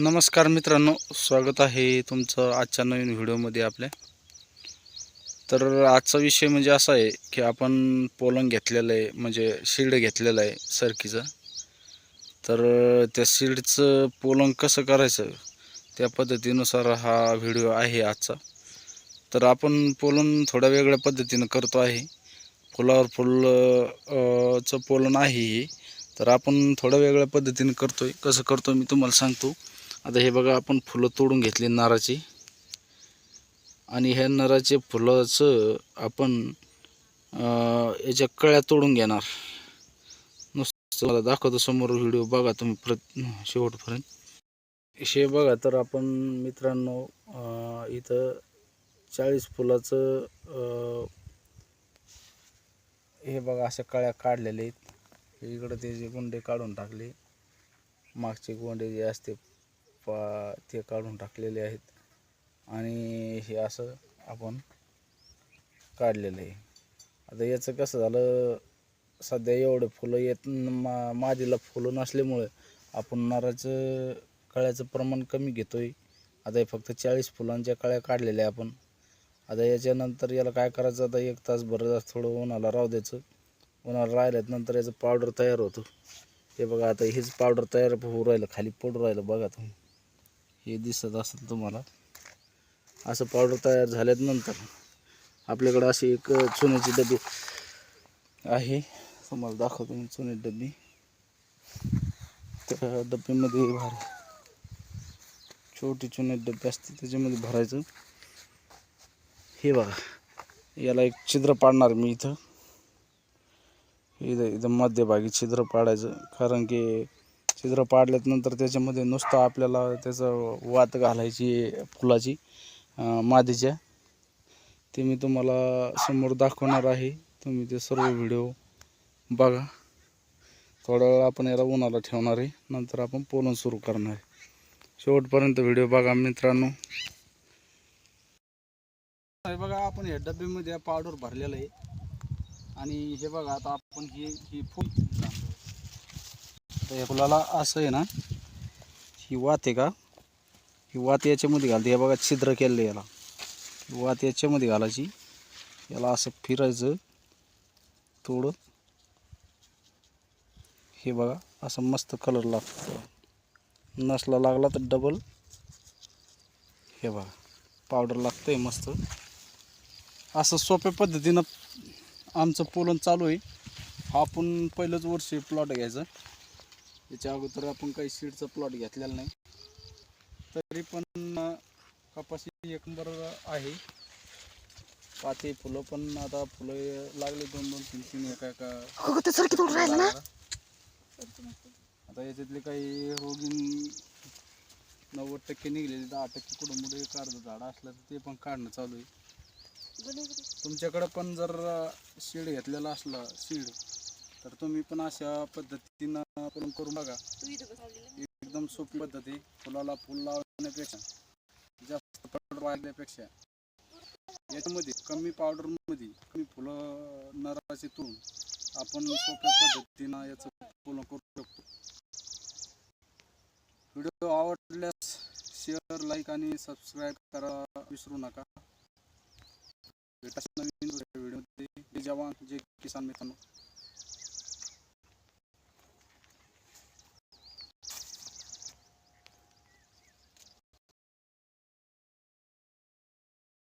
नमस्कार मित्रांनो स्वागत आहे तुमचं आजच्या नवीन व्हिडिओमध्ये आपल्या. तर आजचा विषय म्हणजे असा आहे की आपण पोलंग घेतलेलं आहे म्हणजे शिड घेतलेलं आहे सरकीचं. तर त्या शिडचं पोलंग कसं करायचं? त्या पद्धतीनुसार हा व्हिडिओ आहे आजचा. तर आपण पोलन थोड्या वेगळ्या पद्धतीनं करतो आहे. फुलावर फुलचं पोलन आहे हे. तर आपण थोड्या वेगळ्या पद्धतीनं आहे कसं करतो मी तुम्हाला सांगतो. आता हे बघा आपण फुलं तोडून घेतली नाराची आणि ह्या नराचे फुलाचं आपण याच्या कळ्या तोडून घेणार. नुसतं मला दाखवतो समोर व्हिडिओ बघा तुम्ही प्रत शेवटपर्यंत. हे बघा तर आपण मित्रांनो इथं चाळीस फुलाचं हे बघा अशा कळ्या काढलेल्या आहेत. इकडं ते जे गुंडे काढून टाकले मागचे गोंडे जे असते पा ते काढून टाकलेले आहेत. आणि हे असं आपण काढलेलं आहे. आता याचं कसं झालं सध्या एवढे फुलं येत मा मादीला फुलं नसल्यामुळे आपण नाराचं कळ्याचं प्रमाण कमी घेतो आहे आता हे फक्त चाळीस फुलांच्या कळ्या काढलेल्या आहे आपण. आता याच्यानंतर याला काय करायचं आता एक तास भर थोडं उन्हाला राहू द्यायचं. उन्हाला राहिल्यात नंतर याचं पावडर तयार होतं. हे बघा आता हेच पावडर तयार होऊ राहिलं खाली पडू राहिलं बघा तुम्ही. हे दिसत असेल तुम्हाला. असं पावडर तयार झाल्यानंतर आपल्याकडं अशी एक चुन्याची डबी आहे. तुम्हाला दाखवतो मी चुन्याची डबी. त्या डब्यामध्ये भार छोटी चुन्याची डबी असते त्याच्यामध्ये भरायचं. हे बघा याला एक छिद्र पाडणार मी इथं. इथं इथं मध्यभागी छिद्र पाडायचं कारण की छिद्र पाडल्यानंतर त्याच्यामध्ये नुसतं आपल्याला त्याचं वात घालायची फुलाची मादीच्या. ते मी तुम्हाला समोर दाखवणार आहे. तुम्ही ते सर्व व्हिडिओ बघा. थोडा वेळ आपण याला उन्हाला ठेवणार आहे. नंतर आपण पोलन सुरू करणार आहे. शेवटपर्यंत व्हिडिओ बघा मित्रांनो. हे बघा आपण या डब्यामध्ये पावडर भरलेलं आहे. आणि हे बघा आता आपण ही ही फुल तर या फुलाला असं आहे ना ही वात आहे का? ही वात याच्यामध्ये घालते. हे बघा छिद्र केलं याला. वात याच्यामध्ये घालायची. याला असं फिरायचं थोडं हे बघा असं मस्त कलर लागतो. नसला लागला तर डबल हे बघा पावडर लागतं आहे मस्त. असं सोप्या पद्धतीनं आमचं पोलन चालू आहे. हा आपण पहिलंच वर्ष प्लॉट घ्यायचं. याच्या अगोदर आपण काही सीडचा प्लॉट घेतलेला नाही. तरी पण कपाशी एक नंबर आहे. पाते फुलं पण आता फुलं लागले दोन दोन तीन तीन एका एका आता याच्यातले काही रोगीन नव्वद टक्के निघलेले दहा टक्के कुठं मुळे एक अर्ध झाड असलं तर ते पण काढणं चालू आहे. तुमच्याकडं पण जर सीड घेतलेला असला सीड तर तुम्ही पण अशा पद्धतीनं आपण करून बघा. एकदम सोपी पद्धती फुलाला फुल लावण्यापेक्षा जास्त पावडर वाढल्यापेक्षा याच्यामध्ये कमी पावडरमध्ये कमी फुलं नराचे तुरून आपण सोप्या पद्धतीनं याचं फुलं करू शकतो. व्हिडिओ आवडल्यास शेअर लाईक आणि सबस्क्राईब करा. विसरू नका. भेटा नवीन व्हिडिओमध्ये. जय जवान. जय किसान मित्रांनो.